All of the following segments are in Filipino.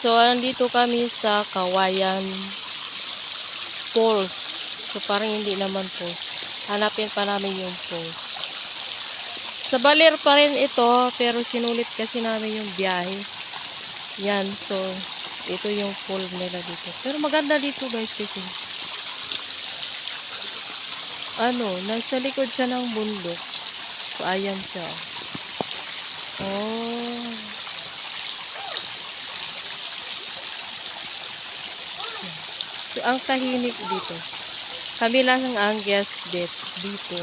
so nandito kami sa Kawayan Falls. So parang hindi naman falls. Hanapin pa namin yung falls. Sa Baler pa rin ito, pero sinulit kasi namin yung biyahe. Yan, so ito yung pool nila dito. Pero maganda dito guys kasi ano, nasa likod siya ng bundok. So ayan siya. Oh. Ang tahimik dito. Kami lang ang guest date dito.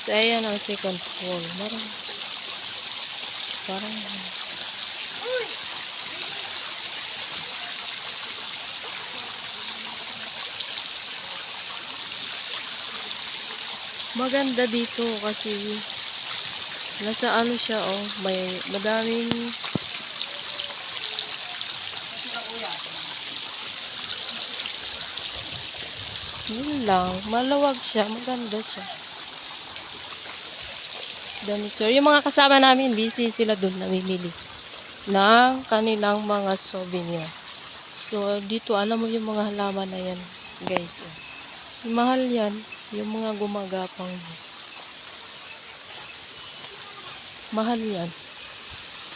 So, ayan ang second floor. Parang, parang, maganda dito kasi nasa ano siya oh, may madaming yun lang, malawag siya, maganda siya. Ganito. Yung mga kasama namin, busy sila doon namimili ng kanilang mga souvenir. So, dito, alam mo yung mga halaman na yan, guys. Oh. Mahal yan, yung mga gumagapang. Mahal yan.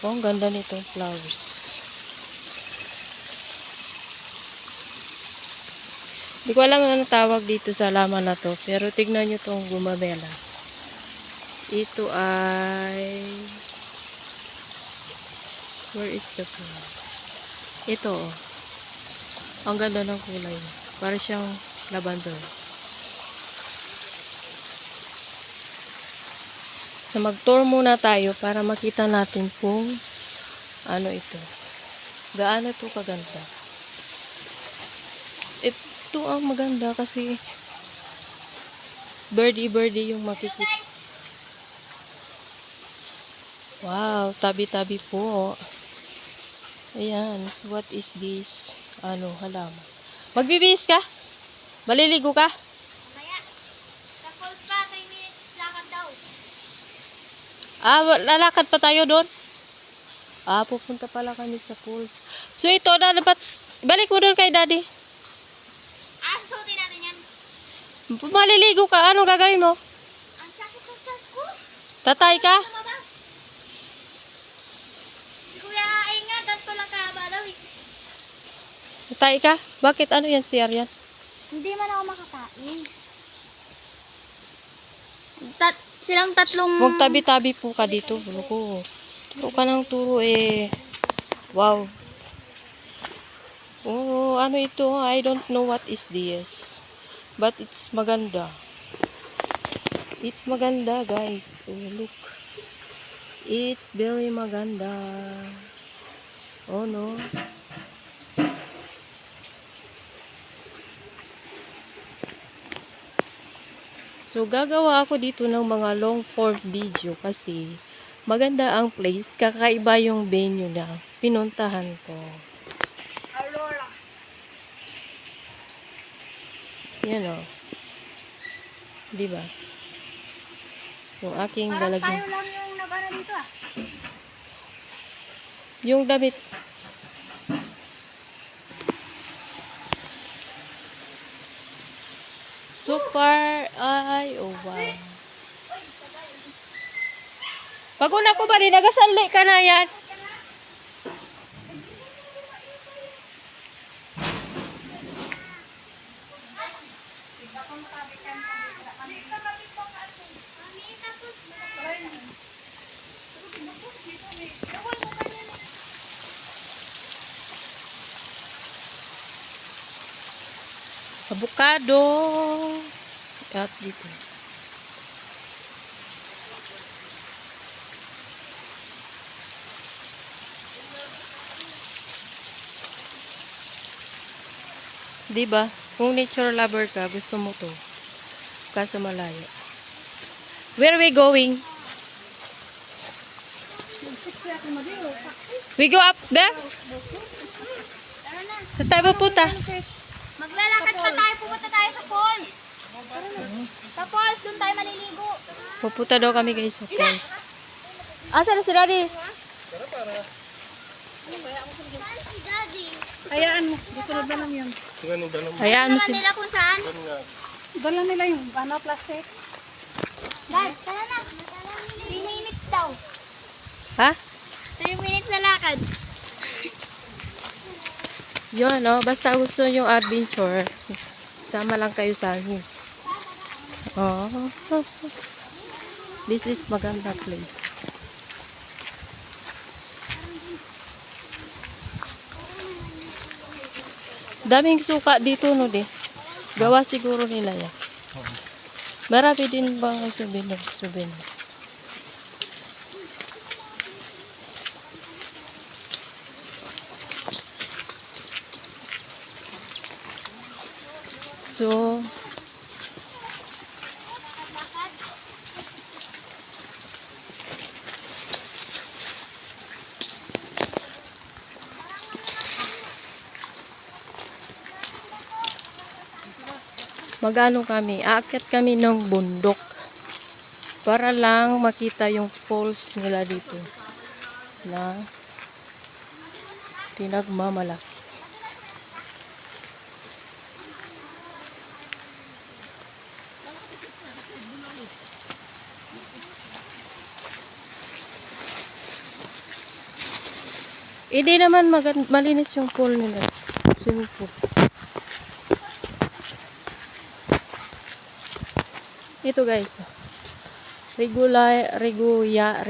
Oh, ang ganda nitong flowers. Hindi ko alam ano tawag dito sa laman na to. Pero tignan nyo tong gumabela. Ito ay... Where is the flower? Ito oh. Ang ganda ng kulay. Para siyang lavender. So mag-tour muna tayo para makita natin kung ano ito. Gaano to kaganda. Ito ang maganda kasi birdie-birdie yung makikita. Wow, tabi-tabi po. Ayan, so what is this? Ano, halaman. Magbibihis ka? Maliligo ka? Kaya, sa falls pa, 5 minutes lakad daw. Ah, lalakad pa tayo doon? Ah, pupunta pala kami sa falls. So ito na dapat, balik mo doon kay daddy. Ah, susutin natin yan. Maliligo ka, ano gagawin mo? Tatay ka? Kuya ay nga, ganito lang kahaba daw eh. Tatay ka? Bakit ano yan si Aryan? Hindi man ako makakain. Tat silang tatlong... Huwag tabi-tabi po ka dito. Ano ko? Turo ka ng turo eh. Wow. Oh, ano ito? I don't know what is this. But it's maganda. It's maganda, guys. Oh, look. It's very maganda. Oh, no. So, gagawa ako dito ng mga long form video kasi maganda ang place. Kakaiba yung venue na pinuntahan ko. Yan o. Di ba? Yung aking Parang lalagyan. tayo lang yung nag-ano dito ah. Yung damit. Super ay oh wow. Pag una ko ba di nagasanli ka na yan? Avocado. At dito. Diba? Kung nature lover ka, gusto mo to. Kaso malayo. Where are we going? We go up there? Sa tayo pupunta? Maglalakad pa tayo, pupunta tayo sa falls. Sa falls, doon tayo maliligo. Pupunta daw kami guys sa falls. Asa na si daddy? Hayaan mo, di ko na dalam yun. Hayaan mo Alam si... nila kung saan. Dala nila yung ano, plastic. Dad, tara na. 3 minutes daw. Ha? 3 minutes na lakad. Yun, no? Basta gusto nyo adventure, sama lang kayo sa akin. Oh. This is maganda place. Daming suka dito, no, di? Gawa siguro nila yan. Marami din bang souvenir, souvenir. So, magano kami, aakyat kami ng bundok para lang makita yung falls nila dito na pinagmamalaki. Hindi naman magan malinis yung pool nila. Swimming pool. Ito guys. Regular, regular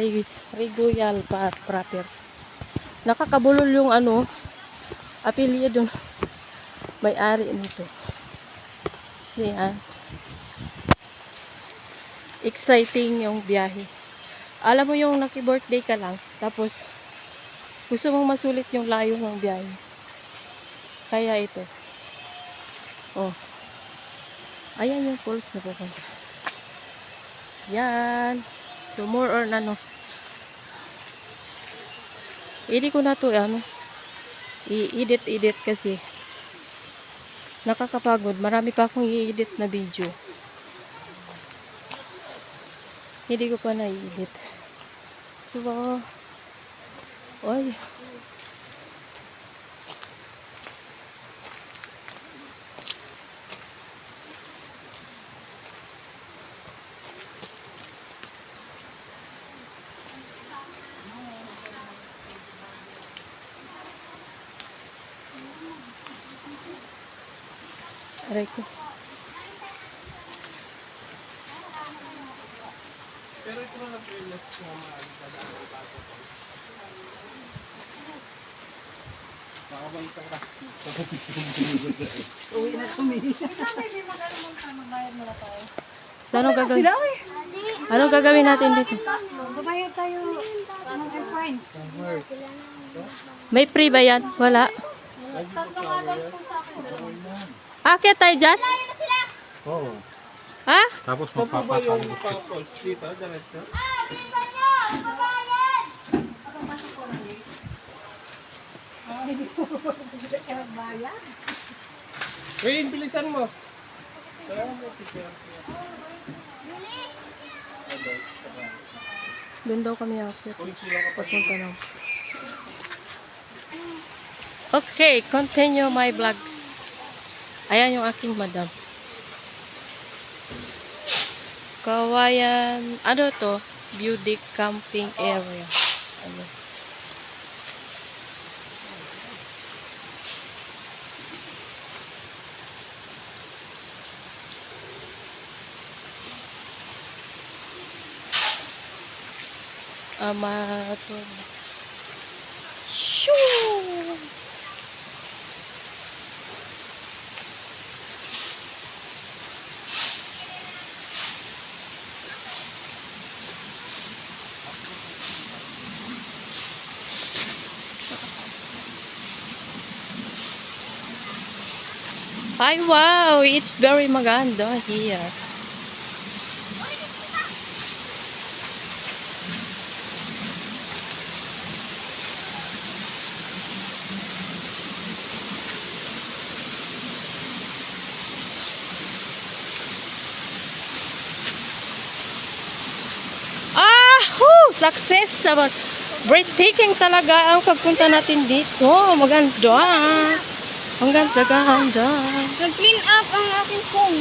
pa, proper. Nakakabulol yung ano, apelyido ng may-ari nito. Siya. Exciting yung biyahe. Alam mo yung naki-birthday ka lang, tapos gusto mong masulit yung layo ng biyahe. Kaya ito. Oh. Ayan yung falls na pupunta. Yan. So, more or ano. Hindi ko na to, ano, i-edit-edit kasi nakakapagod. Marami pa akong i-edit na video. Hindi ko pa na-edit. So, oy. Aray ko. Uwi na kami. So, ano gagawin? Sila, uy. Ano gagawin natin dito? Babayad tayo ng friends. May free ba yan? Wala. Akit tayo dyan? Oo. Ha? Tapos magpapatang. Eh, bilisan mo. Doon daw kami akit. Papunta lang. Okay, continue my vlogs. Ayan yung aking madam. Kawayan, ano to? Beauty camping area. Ano? Amato. Shoo! Ay, wow! It's very maganda here. Success! Sa Breathtaking talaga ang pagpunta natin dito. Maganda. Ang ganda-ganda. Nag-clean up ang aking phone.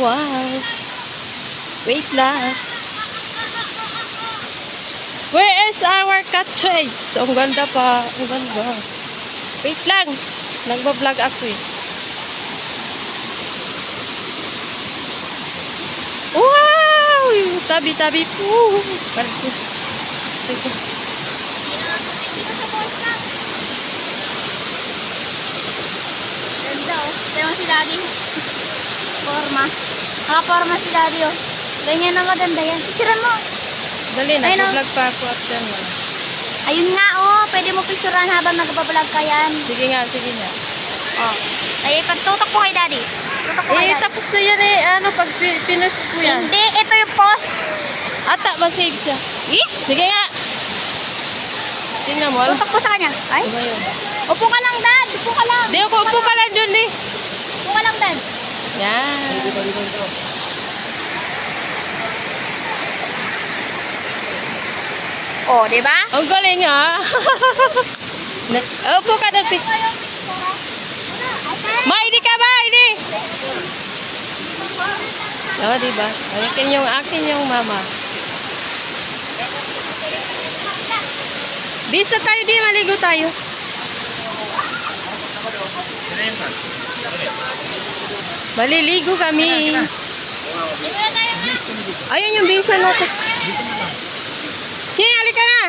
Wow. Wait lang. Where is our cottage? Ang ganda pa. Ang ganda. Wait lang. Nagbablog ako eh. Wow! Tabi-tabi po. Parang- Teka. Dito sa falls na. Mo si daddy. Forma. Nakaporma si daddy oh. Ganyan na maganda yan. Picturean mo. Dali, oh. nagbablog pa ako after mo. Ayun nga oh. Pwede mo picturean habang nagbablog ka yan. Sige nga, sige nga. Oh. Ay, pagtutok po kay daddy. Tutok po kay Eh, daddy. tapos na yan eh. Ano, pag pi- pinost ko yan. Hindi, ito yung post. Ata, masave siya. Eh? Sige nga. Tingnan mo. Tutok po sa kanya. Ay? Ano ba? Upo ka lang, dad. Upo ka lang. Di ako, upo ka lang dun eh. Upo ka lang, dad. Yan. Oh, di ba? Ang galing Ah, upo ka pi- Ma, hindi ka ba? Hindi. Oo, oh, diba? Akin yung akin yung mama. Bisa tayo di, maligo tayo. Maliligo kami. Ayun yung bisa natin. Sige, halika na.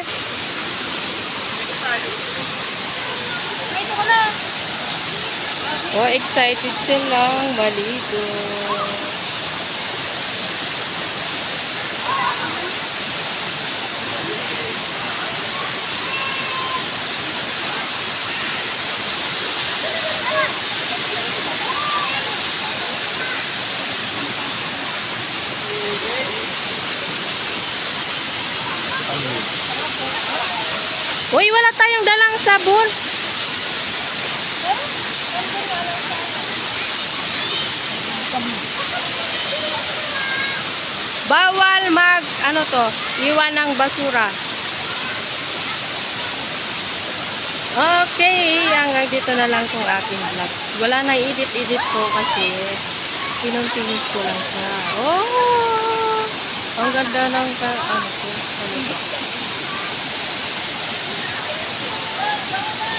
Oh, excited silang maligo. Uy, wala tayong dalang sabon. Bawal mag, ano to, iwan ng basura. Okay, hanggang dito na lang tong aking vlog. Wala na edit-edit ko kasi pinuntinis ko lang siya. Oh! Ang ganda ng, ka- ano ko, sa Go, go!